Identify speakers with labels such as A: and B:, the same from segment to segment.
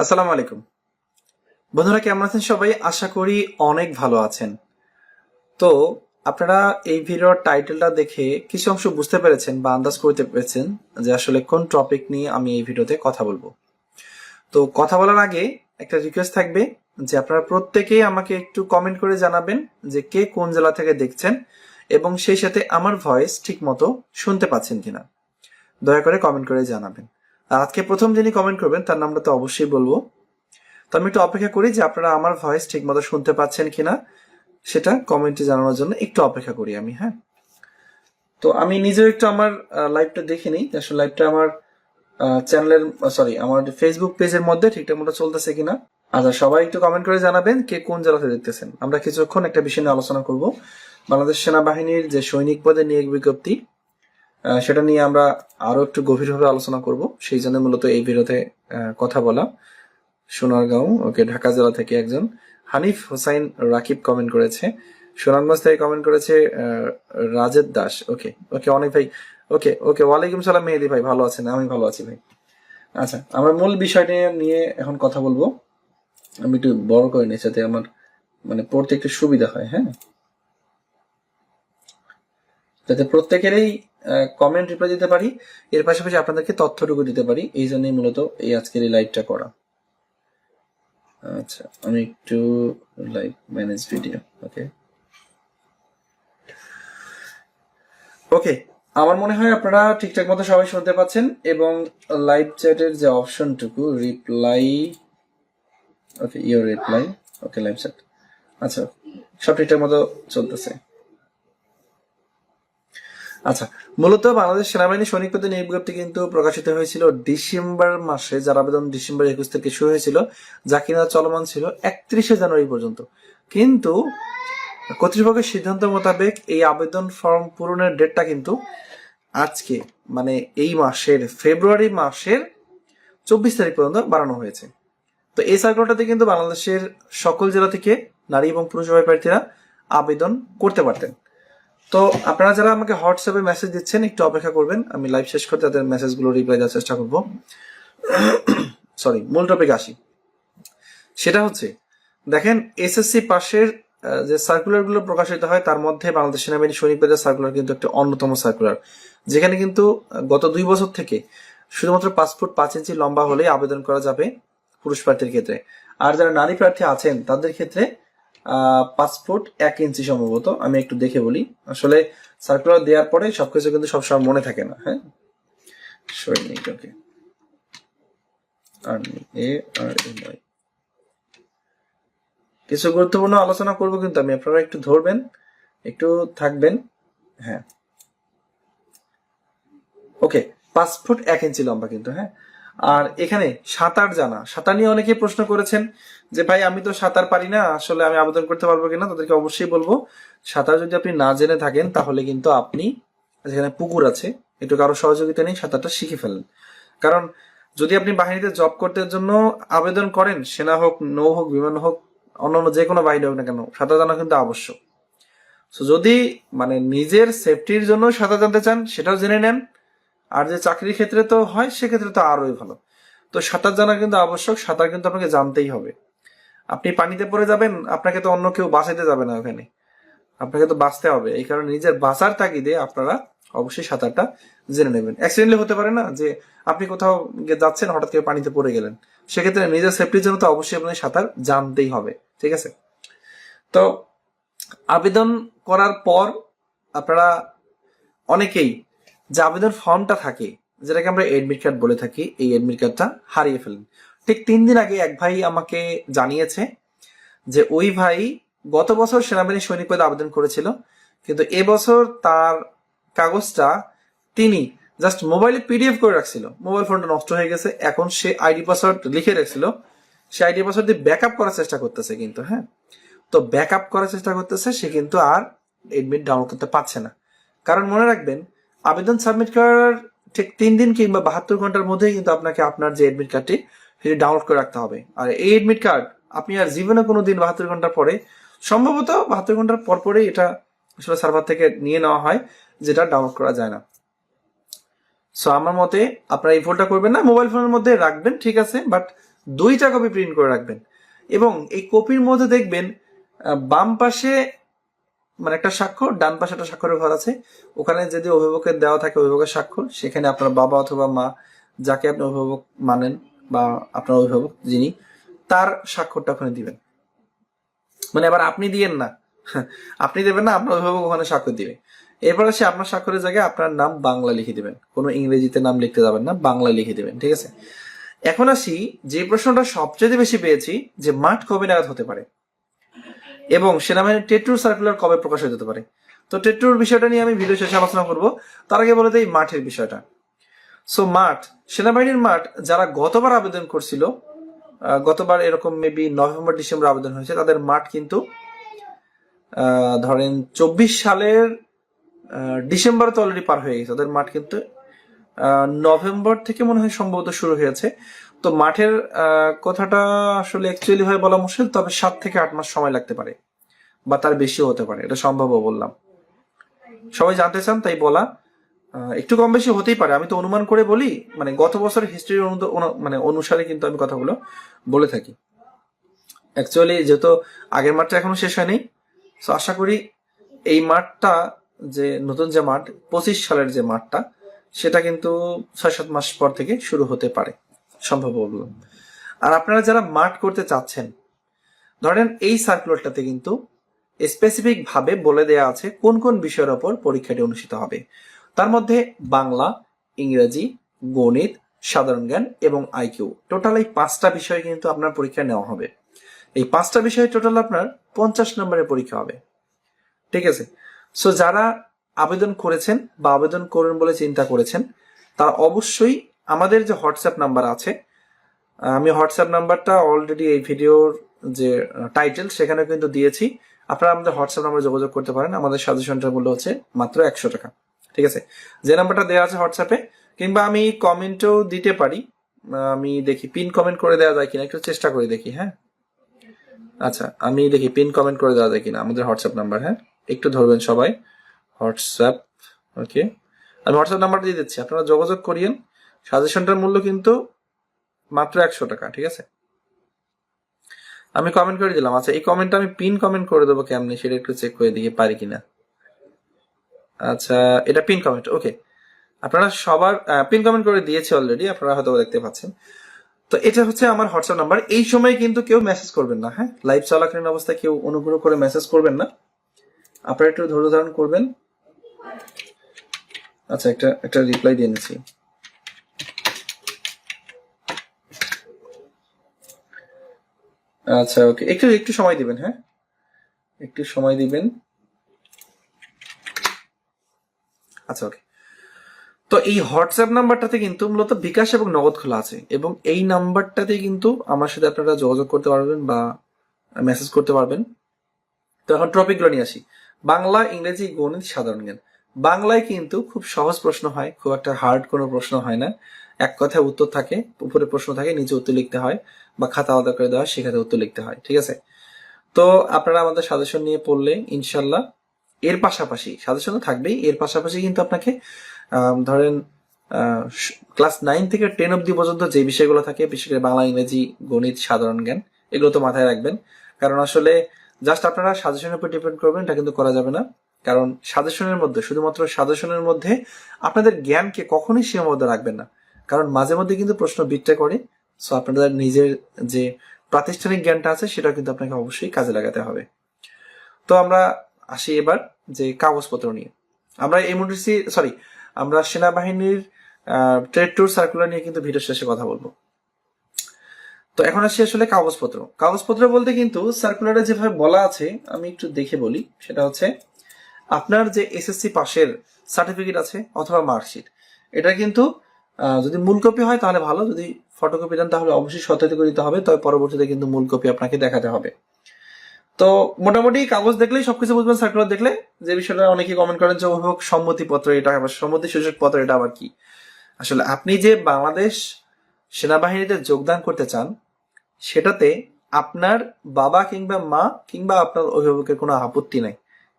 A: আসসালামু আলাইকুম। বন্ধুরা, কেমন আছেন সবাই? আশা করি অনেক ভালো আছেন। তো, আপনারা এই ভিডিওর টাইটেলটা দেখে কিছু অংশ বুঝতে পেরেছেন বা আন্দাজ করতে পেরেছেন যে আসলে কোন টপিক নিয়ে আমি এই ভিডিওতে কথা বলব। তো, কথা বলার আগে একটা রিকোয়েস্ট থাকবে যে আপনারা প্রত্যেকেই আমাকে একটু কমেন্ট করে জানাবেন যে কে কোন জেলা থেকে দেখছেন এবং সেই সাথে আমার ভয়েস ঠিক মতো শুনতে পাচ্ছেন কিনা। দয়া করে কমেন্ট করে জানাবেন। আজকে প্রথম যিনি কমেন্ট করবেন, তার নামটা তো অবশ্যই বলব। তো আমি একটু অপেক্ষা করি যে আপনারা আমার ভয়েস ঠিক মতো শুনতে পাচ্ছেন কিনা, সেটা কমেন্টে জানানোর জন্য একটু অপেক্ষা করি আমি হ্যাঁ? তো আমি নিজেও একটু আমার লাইভটা দেখে নিই আসলে লাইভটা আমার চ্যানেলের সরি আমার ফেসবুক পেজের মধ্যে ঠিকঠাক মতো চলতেছে কিনা। আচ্ছা সবাই একটু কমেন্ট করে জানাবেন কে কোন জেলাতে দেখতেছেন। আমরা কিছুক্ষণ একটা বিষয় নিয়ে আলোচনা করব। বাংলাদেশ সেনাবাহিনীর যে সৈনিক পদে নিয়োগ বিজ্ঞপ্তি সেটা নিয়ে আমরা আরও একটু গভীরভাবে আলোচনা করব। সেই জন্য মূলত এই আহ, কথা বলা। সোনারগাঁও ওকে ঢাকা জেলা থেকে একজন হানিফ হোসাইন রাকিব কমেন্ট করেছে। সুনামগঞ্জ থেকে কমেন্ট করেছে রাজেদ দাস। ওকে ওকে অনেক ভাই ওকে ওকে ওয়ালাইকুম সালাম মেহেদি ভাই ভালো আছেন? আমি ভালো আছি ভাই। আচ্ছা আমরা মূল বিষয়টা নিয়ে এখন কথা বলব। আমি একটু বড় করে নিই যাতে আমার মানে পড়তে একটু সুবিধা হয় হ্যাঁ? যাতে প্রত্যেকেরই কমেন্ট রিপ্লাই দিতে পারি। এর পাশাপাশি আপনাদেরকে তথ্যটুকু দিতে পারি। এই জন্যই মূলত এই আজকের এই লাইভটা করা। আচ্ছা আমি একটু live manage video okay okay আমার মনে হয় আপনারা ঠিকঠাক মতো সবাই শুনতে পাচ্ছেন এবং লাইভ চ্যাটের যে অপশনটুকু reply okay your reply okay live chat আচ্ছা সব ঠিকঠাক মতো চলতেছে। আচ্ছা মূলত বাংলাদেশ সেনাবাহিনী সৈনিক পদে বিজ্ঞপ্তি কিন্তু প্রকাশিত হয়েছিল ডিসেম্বর মাসে, যার আবেদন ডিসেম্বর একুশ থেকে শুরু হয়েছিল, যা কিনা চলমান ছিল একত্রিশে জানুয়ারি পর্যন্ত। কিন্তু কর্তৃপক্ষের সিদ্ধান্ত মোতাবেক এই আবেদন ফর্ম পূরণের ডেটটা কিন্তু আজকে মানে এই মাসের ফেব্রুয়ারি মাসের চব্বিশ তারিখ পর্যন্ত বাড়ানো হয়েছে। তো এই সার্কুলারটাতে কিন্তু বাংলাদেশের সকল জেলা থেকে নারী এবং পুরুষ প্রার্থীরা আবেদন করতে পারতেন। তো আপনারা যারা আমাকে হোয়াটসঅ্যাপে মেসেজ দিচ্ছেন, একটু অপেক্ষা করবেন। আমি লাইভ শেষ করে তাদের মেসেজগুলো রিপ্লাই দেওয়ার চেষ্টা করব। সরি মূল টপিক আসি। সেটা হচ্ছে, দেখেন এসএসসি পাশের যে সার্কুলারগুলো প্রকাশিত হয়, তার মধ্যে বাংলাদেশ সেনাবাহিনী সৈনিক পদের সার্কুলার কিন্তু একটা অন্যতম সার্কুলার যেখানে কিন্তু গত দুই বছর থেকে শুধুমাত্র পাঁচ ফুট পাঁচ ইঞ্চি লম্বা হলে আবেদন করা যাবে পুরুষ প্রার্থীর ক্ষেত্রে। আর যারা নারী প্রার্থী আছেন, তাদের ক্ষেত্রে পাঁচ ফুট এক ইঞ্চি সম্ভবত, আমি একটু দেখে বলি। আসলে সার্কুলার দেওয়ার পরে সবকিছু কিন্তু সবসময় মনে থাকে না হ্যাঁ? এ কিছু গুরুত্বপূর্ণ আলোচনা করব কিন্তু আমি, আপনারা একটু ধরবেন, একটু থাকবেন হ্যাঁ। ওকে পাঁচ ফুট এক ইঞ্চি লম্বা কিন্তু হ্যাঁ? আর এখানে সাঁতার জানা। সাঁতার নিয়ে অনেকে প্রশ্ন করেছেন যে, ভাই, আমি তো সাঁতার পারি না, আসলে আমি আবেদন করতে পারব কিনা? তাদেরকে অবশ্যই বলব, সাঁতার যদি আপনি না জেনে থাকেন, তাহলে কিন্তু আপনি, যেখানে পুকুর আছে, একটু কারও সহযোগিতা নেই সাঁতারটা শিখে ফেলেন কারণ, যদি আপনি বাহিনীতে জব করতে জন্য আবেদন করেন, সেনা হোক, নৌ হোক, বিমান হোক, অন্যান্য যে কোনো বাহিনী হোক না কেন, সাঁতার জানা কিন্তু আবশ্যক। যদি মানে নিজের সেফটির জন্য সাঁতার জানতে চান, সেটাও জেনে নেন। আর যে চাকরির ক্ষেত্রে তো হয়, সেক্ষেত্রে তো আরোই ভালো। তো সাঁতার জানা কিন্তু আবশ্যক, সাঁতার কিন্তু আপনাকে জানতেই হবে। আপনি পানিতে পড়ে যাবেন, আপনাকে তো অন্য কেউ বাঁচাইতে যাবে না ওখানে। আপনাকে তো বাঁচতে হবে। এই কারণে নিজের বাঁচার তাগিদে আপনারা অবশ্যই সাঁতারটা জেনে নেবেন। অ্যাক্সিডেন্টলি হতে পারে না যে আপনি কোথাও যাচ্ছেন, হঠাৎ করে পানিতে পড়ে গেলেন। সেক্ষেত্রে নিজের সেফটির জন্য তো অবশ্যই আপনাকে সাঁতার জানতেই হবে। ঠিক আছে? তো আবেদন করার পর আপনারা অনেকেই যে আবেদন ফর্মটা থাকে, যেটাকে আমরা এডমিট কার্ড বলে থাকি, এই এডমিট কার্ডটা হারিয়ে ফেলেন। ঠিক তিন দিন আগে এক ভাই আমাকে জানিয়েছে যে ওই ভাই গত বছর সেনাবাহিনী সৈনিক পদে আবেদন করেছিল, কিন্তু এবছর তার কাগজটা তিনি জাস্ট মোবাইলে পিডিএফ করে রাখছিল। মোবাইল ফোনটা নষ্ট হয়ে গেছে, এখন সে আইডি পাসওয়ার্ড লিখে রাখছিল। সে আইডি পাসওয়ার্ড দিয়ে ব্যাকআপ করার চেষ্টা করতেছে কিন্তু হ্যাঁ? তো ব্যাকআপ করার চেষ্টা করতেছে, সে কিন্তু আর এডমিট ডাউনলোড করতে পারছে না। কারণ মনে রাখবেন আবেদন সাবমিট করার ঠিক তিন দিন কিংবা বাহাত্তর ঘণ্টার মধ্যেই কিন্তু আপনাকে আপনার যে এডমিট কার্ডটি সেটি ডাউনলোড করে রাখতে হবে। আর এই এডমিট কার্ড আপনি আর জীবনে কোনো দিন বাহাত্তর ঘণ্টা পরে, সম্ভবত বাহাত্তর ঘণ্টার পর পরেই এটা আসলে সার্ভার থেকে নিয়ে নেওয়া হয়, যেটা ডাউনলোড করা যায় না। সো আমার মতে আপনারা এই ভুলটা করবেন না মোবাইল ফোনের মধ্যে রাখবেন, ঠিক আছে বাট দুইটা কপি প্রিন্ট করে রাখবেন। এবং এই কপির মধ্যে দেখবেন বাম পাশে মানে একটা স্বাক্ষর, ডান পাশে একটা স্বাক্ষরের ঘর আছে। ওখানে যদি অভিভাবকের দেওয়া থাকে অভিভাবকের স্বাক্ষর, সেখানে আপনার বাবা অথবা মা যাকে আপনি অভিভাবক মানেন বা আপনার অভিভাবক যিনি, তার স্বাক্ষরটা ওখানে দিবেন। মানে আবার আপনি দিয়েন না, আপনি দেবেন না, আপনার অভিভাবক ওখানে স্বাক্ষর দিবে। এরপর সে আপনার স্বাক্ষরের জায়গায় আপনার নাম বাংলা লিখে দিবেন। কোনো ইংরেজিতে নাম লিখতে যাবেন না বাংলা লিখে দিবেন, ঠিক আছে? এখন আসি, যে প্রশ্নটা সবচেয়ে বেশি পেয়েছি, যে মাঠ কবে নাগাদ হতে পারে? এবং সেনাবাহিনীর টেট্রুর সার্কুলার কবে প্রকাশিত হতে পারে? তো টেট্রুর বিষয়টা নিয়ে আমি ভিডিও শেষে আলোচনা করব। তার আগে বলে দেই মাঠের বিষয়টা। সো মাঠ, সেনাবাহিনীর মাঠ যারা গতবার আবেদন করছিল গতবার এরকম মেবি নভেম্বর, ডিসেম্বর আবেদন হয়েছে, তাদের মাঠ কিন্তু ধরেন চব্বিশ সালের ডিসেম্বর তো অলরেডি পার হয়ে গেছে। তাদের মাঠ কিন্তু নভেম্বর থেকে মনে হয় সম্ভবত শুরু হয়েছে। তো মাঠের কথাটা আসলে অ্যাকচুয়ালি ভাবে বলা মুশকিল, তবে সাত থেকে আট মাস সময় লাগতে পারে। বা তার বেশিও হতে পারে, এটা সম্ভবও বললাম। সবাই জানতে চান, তাই বলা। একটু কম বেশি হতেই পারে। আমি তো অনুমান করে বলি মানে গত বছরের হিস্ট্রির মানে অনুসারে কিন্তু আমি কথাগুলো বলে থাকি। অ্যাকচুয়ালি যেহেতু আগের মাঠটা এখনও শেষ হয়নি তো আশা করি এই মাঠটা যে নতুন যে মাঠ, পঁচিশ সালের যে মাঠটা, সেটা কিন্তু ছয় সাত মাস পর থেকে শুরু হতে পারে। সম্ভব বললাম আর আপনারা যারা মাঠ করতে চাচ্ছেন, ধরেন এই সার্কুলারটাতে কিন্তু স্পেসিফিক ভাবে বলে দেয়া আছে কোন কোন বিষয়ের ওপর পরীক্ষাটি অনুষ্ঠিত হবে। তার মধ্যে বাংলা, ইংরেজি, গণিত, সাধারণ জ্ঞান এবং আইকিউ টোটাল এই পাঁচটা বিষয় কিন্তু আপনার পরীক্ষা নেওয়া হবে। এই পাঁচটা বিষয়ে টোটাল আপনার পঞ্চাশ নম্বরের পরীক্ষা হবে। ঠিক আছে? সো যারা আবেদন করেছেন বা আবেদন করবেন বলে চিন্তা করেছেন, তারা অবশ্যই আমাদের যে হোয়াটসঅ্যাপ নাম্বার আছে আমি হোয়াটসঅ্যাপ নাম্বারটা অলরেডি এই ভিডিওর যে টাইটেল সেখানে কিন্তু দিয়েছি। আপনারা আমাদের হোয়াটসঅ্যাপ নাম্বারে যোগাযোগ করতে পারেন। আমাদের সাজেশনটার মূল্য হচ্ছে মাত্র একশো টাকা। ঠিক আছে? যে নাম্বারটা দেওয়া আছে হোয়াটসঅ্যাপে, কিংবা আমি কমেন্টও দিতে পারি। আমি দেখি, পিন কমেন্ট করে দেওয়া যায় কিনা, একটু চেষ্টা করে দেখি হ্যাঁ? আচ্ছা আমি দেখি, পিন কমেন্ট করে দেওয়া যায় কিনা, আমাদের হোয়াটসঅ্যাপ নাম্বার হ্যাঁ? একটু ধরবেন সবাই। হোয়াটসঅ্যাপ ওকে আমি হোয়াটসঅ্যাপ নাম্বার দিয়ে দিচ্ছি। আপনারা যোগাযোগ করিয়েন। সাজেশনটার মূল্য কিন্তু মাত্র একশো টাকা, ঠিক আছে? আমি কমেন্ট করে দিলাম। আচ্ছা এই কমেন্টটা আমি পিন কমেন্ট করে দেবো কেমনি? সেটা একটু চেক করে দিয়ে পারি কিনা। আচ্ছা এটা পিন কমেন্ট ওকে আপনারা সবার পিন কমেন্ট করে দিয়েছে অলরেডি আপনারা হয়তো দেখতে পাচ্ছেন। তো এটা হচ্ছে আমার হোয়াটসঅ্যাপ নাম্বার এই সময় কিন্তু কেউ মেসেজ করবেন না হ্যাঁ? লাইভ চলাকালীন অবস্থায় কেউ অনুগ্রহ করে মেসেজ করবেন না। আপনারা একটু ধৈর্য ধারণ করবেন। আচ্ছা একটা একটা রিপ্লাই দিয়ে নিচ্ছি। আচ্ছা ওকে একটু একটু সময় দিবেন হ্যাঁ? একটু সময় দিবেন। আচ্ছা ওকে তো এই হোয়াটসঅ্যাপ নাম্বারটাতে কিন্তু মূলত বিকাশ এবং নগদ খোলা আছে এবং এই নাম্বারটাতে কিন্তু আমার সাথে আপনারা যোগাযোগ করতে পারবেন বা মেসেজ করতে পারবেন। তো এখন টপিকগুলো নিয়ে আসি। বাংলা, ইংরেজি, গণিত, সাধারণ জ্ঞান। বাংলায় কিন্তু খুব সহজ প্রশ্ন হয়, খুব একটা হার্ড কোনো প্রশ্ন হয় না। এক কথায় উত্তর থাকে, উপরে প্রশ্ন থাকে, নিচে উত্তর লিখতে হয়। বা খাতা আলাদা করে দেওয়া, সেখানে উত্তর লিখতে হয়, ঠিক আছে? তো আপনারা আমাদের সাজেশন নিয়ে পড়লে ইনশাল্লাহ এর পাশাপাশি সাজেশন থাকবেই, এর পাশাপাশি কিন্তু আপনাকে ধরেন ক্লাস নাইন থেকে টেন অব্দি পর্যন্ত যে বিষয়গুলো থাকে, বিশেষ করে বাংলা, ইংরেজি, গণিত, সাধারণ জ্ঞান, এগুলো তো মাথায় রাখবেন। কারণ আসলে জাস্ট আপনারা সাজেশনের উপর ডিপেন্ড করবেন, এটা কিন্তু করা যাবে না। কারণ সাজেশনের মধ্যে, শুধুমাত্র সাজেশনের মধ্যে আপনাদের জ্ঞানকে কখনোই সীমাবদ্ধ রাখবেন না। কারণ মাঝে মধ্যে কিন্তু প্রশ্ন বিটটা করে সো আপনাদের নিজের যে প্রাতিষ্ঠানিক জ্ঞানটা আছে সেটা কিন্তু আপনাকে অবশ্যই কাজে লাগাতে হবে। তো আমরা আসি এবার যে কাগজপত্র নিয়ে। আমরা এমডিসি সরি আমরা সেনাবাহিনীর ট্রেড ট্যুর সার্কুলার নিয়ে কিন্তু ভিডিও শেষে কথা বলব। তো এখন আসি আসলে কাগজপত্র। কাগজপত্র বলতে কিন্তু সার্কুলারে যেভাবে বলা আছে, আমি একটু দেখে বলি। সেটা হচ্ছে, আপনার যে এসএসসি পাশের সার্টিফিকেট আছে, অথবা মার্কশিট এটা কিন্তু যদি মূল কপি হয় তাহলে ভালো, যদি ফটোকপি দেন, তাহলে অবশ্যই করে দিতে হবে। তবে পরবর্তীতে কিন্তু মূল কপি আপনাকে দেখাতে হবে। তো মোটামুটি কাগজ দেখলেই সবকিছু বুঝবেন সার্কুলার দেখলে যে বিষয়টা অনেকে কমেন্ট করেন যে, অভিভাবক, সম্মতিপত্র এটা আবার সম্মতি সূচক পত্র এটা আবার কি? আসলে আপনি যে বাংলাদেশ সেনাবাহিনীতে যোগদান করতে চান, সেটাতে আপনার বাবা কিংবা মা কিংবা আপনার অভিভাবকের কোনো আপত্তি নাই।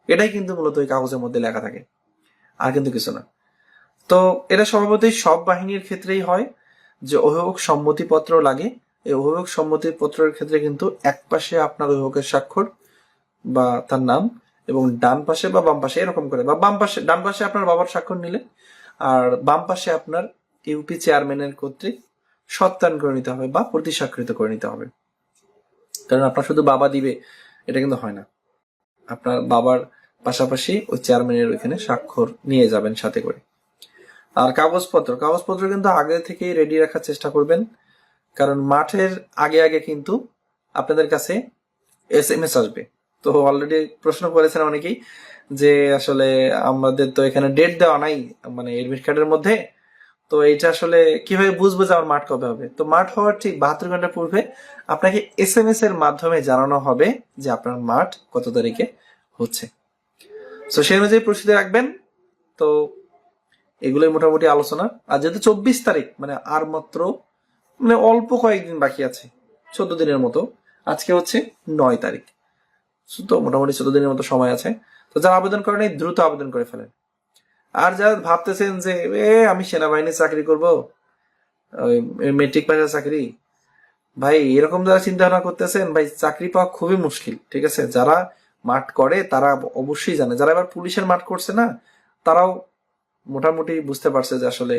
A: এটাই কিন্তু মূলত ওই কাগজের মধ্যে লেখা থাকে। আর কিন্তু কিছু না। তো এটা স্বভাবতই সব বাহিনীর ক্ষেত্রেই হয়। যে অভিভাবক সম্মতিপত্র লাগে, এই অভিভাবক সম্মতি পত্রের ক্ষেত্রে কিন্তু এক পাশে আপনার অভিভাবকের স্বাক্ষর বা তার নাম এবং ডান পাশে বা বাম পাশে এরকম করে, বা বাম পাশে, ডান পাশে আপনার বাবার স্বাক্ষর নিলে আর বাম পাশে আপনার ইউপি চেয়ারম্যানের কর্তৃক সত্যায়ন করে নিতে হবে বা প্রতি স্বাক্ষরিত করে নিতে হবে। কারণ আপনার শুধু বাবা দিবে, এটা কিন্তু হয় না। আপনার বাবার পাশাপাশি ওই চেয়ারম্যানের ওইখানে স্বাক্ষর নিয়ে যাবেন সাথে করে। আর কাগজপত্র কাগজপত্র কিন্তু আগে থেকেই রেডি রাখার চেষ্টা করবেন। কারণ মাঠের আগে আগে কিন্তু আপনাদের কাছে এস এম এস আসবে। তো অলরেডি প্রশ্ন করেছেন অনেকেই যে আসলে আমাদের তো এখানে ডেট দেওয়া নাই মানে এডমিট কার্ডের মধ্যে। তো এইটা আসলে কীভাবে বুঝব যে আমার মাঠ কবে হবে? তো মাঠ হওয়ার ঠিক বাহাত্তর ঘণ্টা পূর্বে আপনাকে এস এম এস এর মাধ্যমে জানানো হবে যে আপনার মাঠ কত তারিখে হচ্ছে। তো সেই অনুযায়ী প্রস্তুতি রাখবেন। তো এগুলোই মোটামুটি আলোচনা। আর যেহেতু চব্বিশ তারিখ মানে আর মাত্র মানে অল্প কয়েকদিন বাকি আছে, চোদ্দ দিনের মতো। আজকে হচ্ছে নয় তারিখ। তো মোটামুটি চোদ্দ দিনের মতো সময় আছে। তো যারা আবেদন করেন দ্রুত আবেদন করে ফেলেন। আর যারা ভাবতেছেন যে, এ, আমি সেনাবাহিনীর চাকরি করব? মেট্রিক পাশের চাকরি? ভাই, এরকম যারা চিন্তা ভাবনা করতেছেন, ভাই, চাকরি পাওয়া খুবই মুশকিল, ঠিক আছে? যারা মাঠ করে, তারা অবশ্যই জানে। যারা এবার পুলিশের মাঠ করছে না, তারাও মোটামুটি বুঝতে পারছে যে আসলে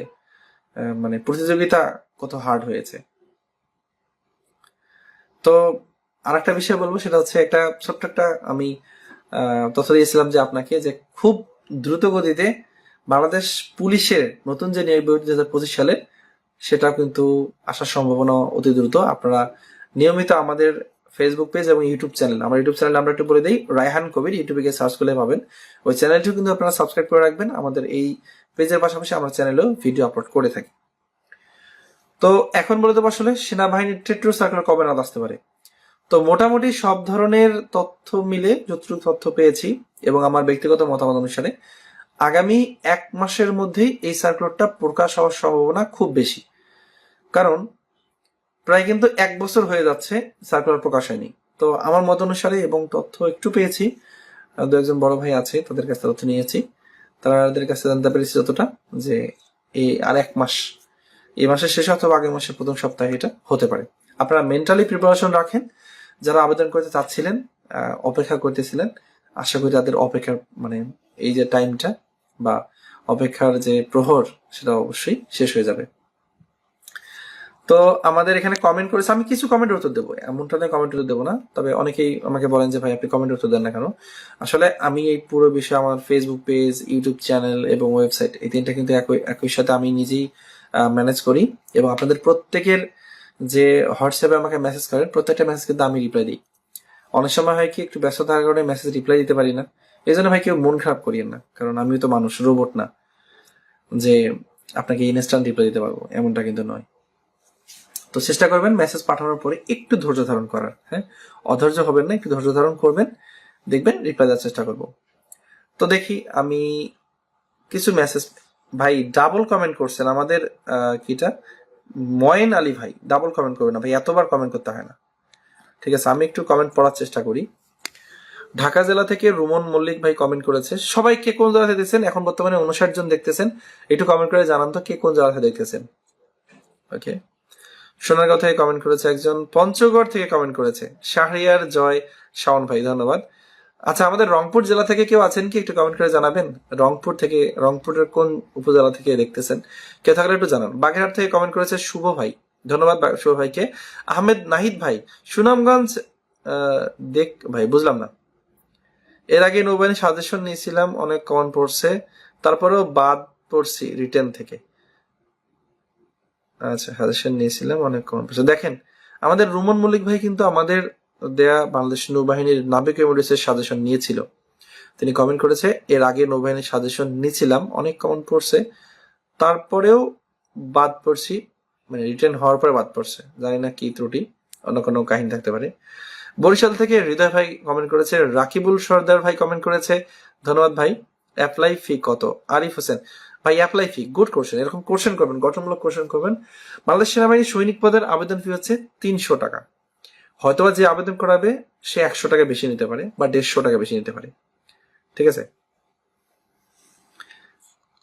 A: মানে প্রতিযোগিতা কত হার্ড হয়েছে। তো আরেকটা বিষয় বলব, সেটা হচ্ছে একটা ছোট্ট একটা আমি তথ্য দিয়েছিলাম যে আপনাকে যে খুব দ্রুত গতিতে বাংলাদেশ পুলিশের নতুন যে নিয়োগ বিজ্ঞপ্তি দু হাজার পঁচিশ সালে সেটা কিন্তু আসার সম্ভাবনা অতি দ্রুত। আপনারা নিয়মিত আমাদের ফেসবুক পেজ এবং ইউটিউব চ্যানেল আমার ইউটিউব চ্যানেল আমরা একটু বলে দিই, রায়হান কবির। ইউটিউবে গিয়ে সার্চ করলে পাবেন। ওই চ্যানেলটিও কিন্তু আপনারা সাবস্ক্রাইব করে রাখবেন। আমাদের এই পেজের পাশাপাশি আমরা চ্যানেলেও ভিডিও আপলোড করে থাকি। তো এখন বলে দেবো আসলে সেনাবাহিনীর ট্রেট্রো সার্কুলার কবে নাগাদ আসতে পারে? তো মোটামুটি সব ধরনের তথ্য মিলে যতটুকু তথ্য পেয়েছি এবং আমার ব্যক্তিগত মতামত অনুসারে আগামী এক মাসের মধ্যেই এই সার্কুলারটা প্রকাশ হওয়ার সম্ভাবনা খুব বেশি। কারণ প্রায় কিন্তু এক বছর হয়ে যাচ্ছে সার্কুলার প্রকাশ হয়নি। তো আমার মত অনুসারে এবং তথ্য একটু পেয়েছি দু একজন বড় ভাই আছে, তাদের কাছে তথ্য নিয়েছি। তাদের কাছে জানতে পেরেছি যতটা যে এই আর এক মাস, এই মাসের শেষ অথবা আগের মাসের প্রথম সপ্তাহে এটা হতে পারে। আপনারা মেন্টালি প্রিপারেশন রাখেন। যারা আবেদন করতে চাচ্ছিলেন অপেক্ষা করতেছিলেন, আশা করি তাদের অপেক্ষার মানে এই যে টাইমটা বা অপেক্ষার যে প্রহর, সেটা অবশ্যই শেষ হয়ে যাবে। তো আমাদের এখানে কমেন্ট করেছে, আমি কিছু কমেন্টের উত্তর দেবো। এমনটা নয় কমেন্ট উত্তর দেবো না। তবে অনেকেই আমাকে বলেন যে, ভাই, আপনি কমেন্ট উত্তর দেন না কেন? আসলে আমি এই পুরো বিষয়ে আমার ফেসবুক পেজ ইউটিউব চ্যানেল এবং ওয়েবসাইট এই তিনটা কিন্তু একই একই সাথে আমি নিজেই ম্যানেজ করি এবং আপনাদের প্রত্যেকের যে হোয়াটসঅ্যাপে আমাকে মেসেজ করেন, প্রত্যেকটা মেসেজ কিন্তু আমি রিপ্লাই দিই। অনেক সময় হয় কি, একটু ব্যস্ত থাকার কারণে মেসেজ রিপ্লাই দিতে পারি না। এই জন্য ভাই কেউ মন খারাপ করিয়েন না, কারণ আমিও তো মানুষ রোবট না। যে, আপনাকে ইনস্ট্যান্ট রিপ্লাই দিতে পারব, এমনটা কিন্তু নয়। তো চেষ্টা করবেন মেসেজ পাঠানোর পরে একটু ধৈর্য ধারণ করার হ্যাঁ? অধৈর্য হবেন না, একটু ধৈর্য ধারণ করবেন। দেখবেন রিপ্লাই দেওয়ার চেষ্টা করব। তো দেখি আমি কিছু মেসেজ ভাই ডাবল কমেন্ট করছেন আমাদের কিটা? ময়েন আলী ভাই ডাবল কমেন্ট করবেন না, ভাই, এতবার কমেন্ট করতে হয় না। ঠিক আছে, আমি একটু কমেন্ট পড়ার চেষ্টা করি। ঢাকা জেলা থেকে রুমন মল্লিক ভাই কমেন্ট করেছে, সবাই কে কোন জেলা থেকে দেখছেন? এখন বর্তমানে উনষাট জন দেখতেছেন, একটু কমেন্ট করে জানান তো কে কোন জেলা থেকে দেখতেছেন। ওকে সোনারগাঁও থেকে কমেন্ট করেছে একজন পঞ্চগড় থেকে কমেন্ট করেছে। শাহরিয়ার জয় শাওন ভাই, ধন্যবাদ। আচ্ছা আমাদের রংপুর জেলা থেকে কেউ আছেন কি একটু কমেন্ট করে জানাবেন? রংপুর থেকে, রংপুরের কোন উপজেলা থেকে দেখতেছেন? কেউ থাকলে একটু জানান। বাগেরহাট থেকে কমেন্ট করেছে শুভ ভাই। ধন্যবাদ শুভ ভাইকে। আহমেদ নাহিদ ভাই, সুনামগঞ্জ দেখ ভাই, বুঝলাম না। এর আগে নৌবাহিনী সাজেশন নিয়েছিলাম, অনেক কমন পড়ছে। তারপরেও বাদ পড়ছি রিটার্ন থেকে। আচ্ছা সাজেশন নিয়েছিলাম, অনেক কমন পড়ছে দেখেন, আমাদের রুমন মল্লিক ভাই কিন্তু আমাদের দেয়া বাংলাদেশ নৌবাহিনীর নাবিক এমডিসের সাজেশন নিয়েছিল। তিনি কমেন্ট করেছে, এর আগে নৌবাহিনীর সাজেশন নিয়েছিলাম, অনেক কমেন্ট পড়ছে। তারপরেও বাদ পড়ছি। মানে রিটার্ন হওয়ার পরে বাদ পড়ছে। জানি না কি ত্রুটি, অন্য কোনো কাহিনী থাকতে পারে। বরিশাল থেকে হৃদয় ভাই কমেন্ট করেছে, রাকিবুল সর্দার ভাই কমেন্ট করেছে, ধন্যবাদ ভাই অ্যাপ্লাই ফি কত? আরিফ হোসেন ভাই অ্যাপ্লাই ফি গুড কোশ্চেন এরকম কোশ্চেন করবেন, গঠনমূলক কোশ্চেন করবেন। বাংলাদেশ সেনাবাহিনী সৈনিক পদের আবেদন ফি হচ্ছে তিনশো টাকা। হয়তোবা যে আবেদন করাবে, সে একশো টাকা বেশি নিতে পারে বা দেড়শো টাকা বেশি নিতে পারে। ঠিক আছে?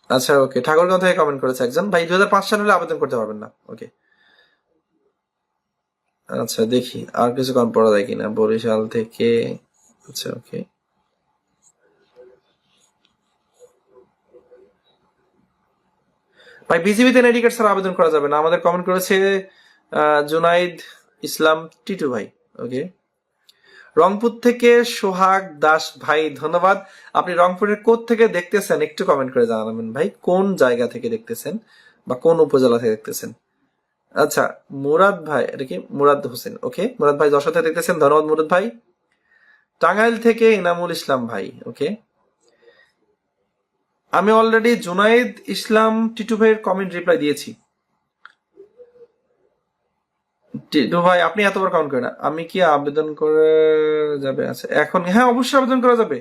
A: আচ্ছা ওকে ঠাকুরগাঁও থেকে কমেন্ট করেছে একজন। ভাই দু হাজার পাঁচ সাল হলে আবেদন করতে পারবেন না। ওকে আচ্ছা দেখি। আর কিছু কম পড়া যায় কিনা? বরিশাল থেকে আচ্ছা ওকে ভাই, বিজিবিতে এডিকেট স্যার আবেদন করা যাবে না। আমাদের কমেন্ট করেছে জুনাইদ ইসলাম টিটু ভাই। ওকে রংপুর থেকে সোহাগ দাস ভাই, ধন্যবাদ। আপনি রংপুরের কোথ থেকে দেখতেছেন? একটু কমেন্ট করে জানাবেন ভাই, কোন জায়গা থেকে দেখতেছেন বা কোন উপজেলা থেকে দেখতেছেন? আচ্ছা মুরাদ ভাই, এটা কি? মুরাদ হোসেন। ওকে মুরাদ ভাই যশোর থেকে দেখতেছেন। ধন্যবাদ মুরাদ ভাই। টাঙ্গাইল থেকে ইনামুল ইসলাম ভাই। ওকে আমি অলরেডি জুনাইদ ইসলাম টিটু ভাইয়ের কমেন্ট রিপ্লাই দিয়েছি। টিটু ভাই, আপনি এতবার কমেন্ট করেন আমি কি আবেদন করে যাবে? আচ্ছা এখন হ্যাঁ অবশ্যই আবেদন করা যাবে।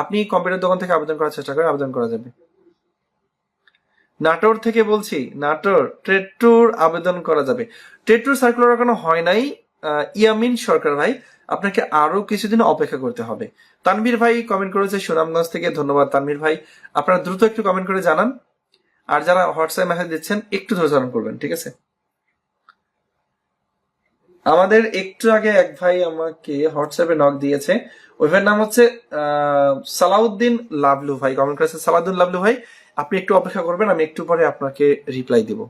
A: আপনি কম্পিউটার দোকান থেকে আবেদন করার চেষ্টা করেন, আবেদন করা যাবে। নাটোর থেকে বলছি, নাটোর, ট্রেড ট্যুর আবেদন করা যাবে। ট্রেড সার্কুলার এখনও হয় নাই ইয়ামিন সরকার ভাই। আপনাকে আরও কিছুদিন অপেক্ষা করতে হবে। তানভীর ভাই কমেন্ট করেছে, সুনামগঞ্জ থেকে ধন্যবাদ তানভীর ভাই। আপনারা দ্রুত একটু কমেন্ট করে জানান। আর যারা হোয়াটসঅ্যাপ মেসেজ দিচ্ছেন, একটু ধৈর্য ধারণ করবেন, ঠিক আছে? আমাদের একটু আগে এক ভাই আমাকে হোয়াটসঅ্যাপে নক দিয়েছে। ওই ভাইয়ের নাম হচ্ছে সালাউদ্দিন লাভলু ভাই। কমেন্ট করেছে, সালাউদ্দিন লাভলু ভাই, আপনি একটু অপেক্ষা করবেন, আমি একটু পরে আপনাকে রিপ্লাই দিব।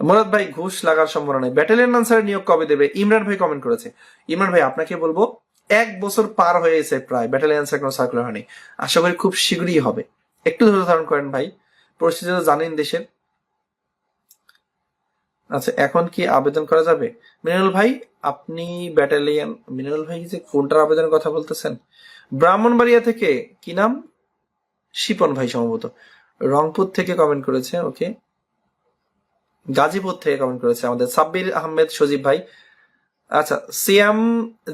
A: মুরাদ ভাই ঘুষ লাগার সম্ভাবনা নেই। ব্যাটালিয়ন আনসার নিয়োগ কবে দেবে? ইমরান ভাই কমেন্ট করেছে। ইমরান ভাই, আপনাকে বলব, এক বছর পার হয়ে গেছে প্রায়, ব্যাটালিয়ন আনসার কোনো সার্কুলার হয়নি। আশা করি খুব শীঘ্রই হবে। একটু ধৈর্য ধারণ করেন ভাই। পরিস্থিতি তো জানেন দেশের। আচ্ছা এখন কি আবেদন করা যাবে? মিনারুল ভাই, আপনি ব্যাটালিয়ন মিনারুল ভাই যে কোনটার আবেদনের কথা বলতেছেন? ব্রাহ্মণবাড়িয়া থেকে, কি নাম? শিপন ভাই সম্ভবত। রংপুর থেকে কমেন্ট করেছে ওকে গাজীপুর থেকে কমেন্ট করেছে আমাদের সাব্বির আহমেদ সজীব ভাই। আচ্ছা সিএম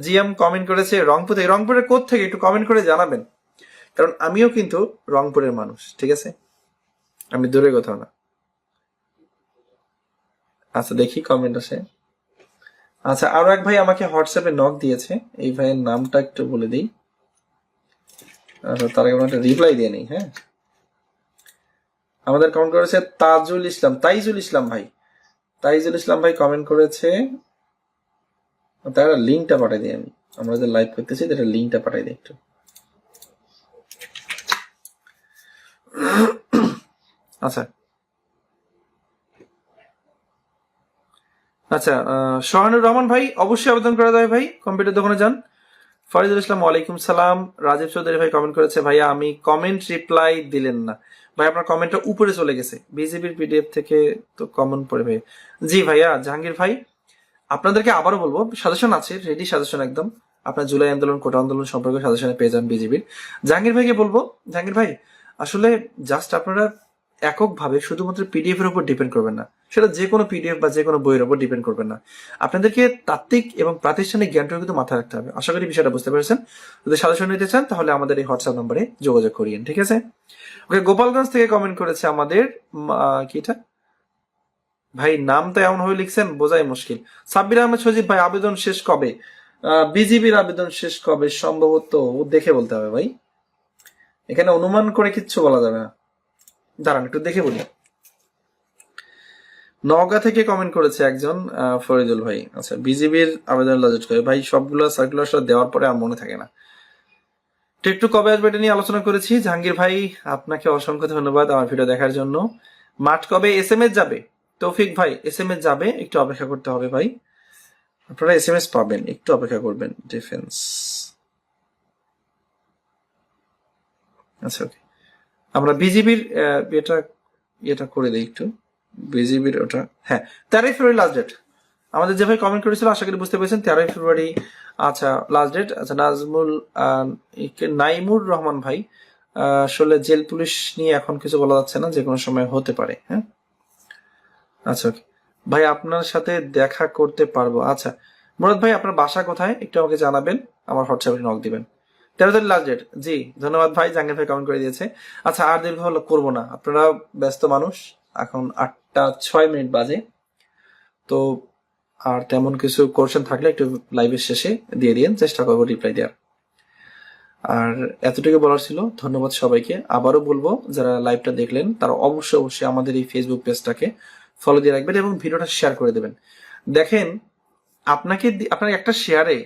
A: জিএম কমেন্ট করেছে রংপুর। থেকে রংপুরের কোথ থেকে একটু কমেন্ট করে জানাবেন? কারণ আমিও কিন্তু রংপুরের মানুষ, ঠিক আছে? আমি দূরে কোথাও না। আচ্ছা দেখি কমেন্ট আসে। আচ্ছা আরও এক ভাই আমাকে হোয়াটসঅ্যাপে নক দিয়েছে। এই ভাইয়ের নামটা একটু বলে দিই। আচ্ছা তার আগে একটা রিপ্লাই দিয়ে নেই হ্যাঁ? আমাদের কমেন্ট করেছে তাজুল ইসলাম। তাইজুল ইসলাম ভাই। তাইজুল ইসলাম ভাই কমেন্ট করেছে, তার লিঙ্কটা পাঠাই দিই আমি। আমরা যে লাইভ করতেছি, তার লিঙ্কটা পাঠাই দিই একটু। আচ্ছা। আচ্ছা সোহানুর রহমান ভাই, অবশ্যই আবেদন করা যায় ভাই কম্পিউটার দোকানে যান। ফরিদুল ইসলাম, ওয়ালাইকুম সালাম। রাজীব চৌধুরী ভাই কমেন্ট করেছে, ভাইয়া, আমি কমেন্ট রিপ্লাই দিলেন না। ভাই, আপনার কমেন্টটা উপরে চলে গেছে। বিজেপির পিডিএফ থেকে তো কমন পড়ে ভাই জি ভাইয়া, জাহাঙ্গীর ভাই, আপনাদেরকে আবারও বলব সাজেশন আছে রেডি সাজেশন একদম। আপনার জুলাই আন্দোলন, কোটা আন্দোলন সম্পর্কে সাজেশনে পেয়ে যান বিজেপির জাহাঙ্গীর ভাইকে বলব, জাহাঙ্গীর ভাই, আসলে জাস্ট আপনারা এককভাবে শুধুমাত্র পিডিএফ এর উপর ডিপেন্ড করবেন না। সেটা যে কোনো পিডিএফ বা যে কোনো বইয়ের উপর ডিপেন্ড করবেন না। আপনাদেরকে তাত্ত্বিক এবং প্রাতিষ্ঠানিক জ্ঞানটাও কিন্তু মাথায় রাখতে হবে। আশা করি বিষয়টা বুঝতে পেরেছেন। যদি সাজেশন নিতে চান, তাহলে আমাদের এই হোয়াটসঅ্যাপ নম্বরে যোগাযোগ করিয়েন, ঠিক আছে? ওকে, গোপালগঞ্জ থেকে কমেন্ট করেছে আমাদের কি এটা? ভাই নামটা এমন হয়ে লিখছেন, বোঝাই মুশকিল। সাব্বির আহমেদ সজীব ভাই, আবেদন শেষ কবে? বিজিবির আবেদন শেষ কবে? সম্ভবত দেখে বলতে হবে ভাই। এখানে অনুমান করে কিচ্ছু বলা যাবে না। দাঁড়ান, একটু দেখে বলি। নওগাঁ থেকে কমেন্ট করেছে একজন ফরিদুল ভাই। আচ্ছা বিজিবির আবেদন লজেট করে। ভাই, সবগুলো সার্কুলার দেওয়ার পরে আর মনে থাকে না। তো একটু কবে আসবে এটা নিয়ে আলোচনা করেছি। জাহাঙ্গীর ভাই, আপনাকে অসংখ্য ধন্যবাদ আমার ভিডিও দেখার জন্য। মাঠ কবে এস এম এস যাবে? তৌফিক ভাই এস এম এস যাবে, একটু অপেক্ষা করতে হবে ভাই। আপনারা এস এম এস পাবেন, একটু অপেক্ষা করবেন। ডিফেন্স আচ্ছা ওকে আমরা বিজিবির এটা এটা করে দিই একটু। বিজিবির ওটা। হ্যাঁ তেরোই ফেব্রুয়ারি লাস্ট ডেট আমাদের যে ভাই কমেন্ট করেছিল, আশা করি বুঝতে পেরেছেন, তেরোই ফেব্রুয়ারি আচ্ছা লাস্ট ডেট আচ্ছা নাজমুল নাইমুর রহমান ভাই আসলে জেল পুলিশ নিয়ে এখন কিছু বলা যাচ্ছে না, যে কোনো সময় হতে পারে হ্যাঁ? আচ্ছা ওকে ভাই, আপনার সাথে দেখা করতে পারব। আচ্ছা মুরাদ ভাই, আপনার বাসা কোথায়? একটু আমাকে জানাবেন, আমার হোয়াটসঅ্যাপে নক দিবেন। তেরো তারিখ লাস্ট ডেট জি, ধন্যবাদ ভাই, জাহাঙ্গীর ভাই কমেন্ট করে দিয়েছে। আচ্ছা আর দীর্ঘ করব না। আপনারা ব্যস্ত মানুষ। এখন আটটা ছয় মিনিট বাজে। তো আর তেমন কিছু কোশ্চেন থাকলে একটু লাইভের শেষে দিয়ে দিন চেষ্টা করব রিপ্লাই দেওয়ার। আর এতটুকু বলার ছিল, ধন্যবাদ সবাইকে। আবারও বলব, যারা লাইভটা দেখলেন, তারা অবশ্যই অবশ্যই আমাদের এই ফেসবুক পেজটাকে ফলো দিয়ে রাখবেন এবং ভিডিওটা শেয়ার করে দেবেন। দেখেন, আপনাকে আপনার একটা শেয়ারে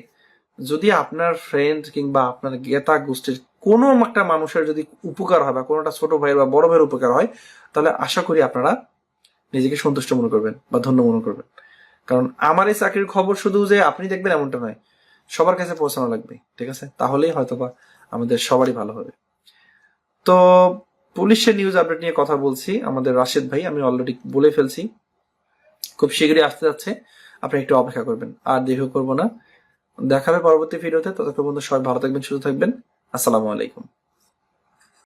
A: যদি আপনার ফ্রেন্ড কিংবা আপনার গেতা গোষ্ঠীর কোনো একটা মানুষের যদি উপকার হয় বা কোনোটা ছোট ভাইয়ের বা বড় ভাইয়ের উপকার হয় তাহলে আশা করি আপনারা নিজেকে সন্তুষ্ট মনে করবেন বা ধন্য মনে করবেন। কারণ আমার এই চাকরির খবর শুধু যে আপনি দেখবেন এমনটা নয়, সবার কাছে পৌঁছানো লাগবে, ঠিক আছে? তাহলেই হয়তোবা আমাদের সবারই ভালো হবে। তো পুলিশের নিউজ আপডেট নিয়ে কথা বলছি, আমাদের রাশেদ ভাই, আমি অলরেডি বলে ফেলছি। খুব শীঘ্রই আসতে যাচ্ছে, আপনি একটু অপেক্ষা করবেন, আর দীর্ঘ করব না। দেখাবে পরবর্তী ভিডিওতে ততক্ষণ পর্যন্ত সবাই ভালো থাকবেন, সুস্থ থাকবেন। আসসালামু আলাইকুম।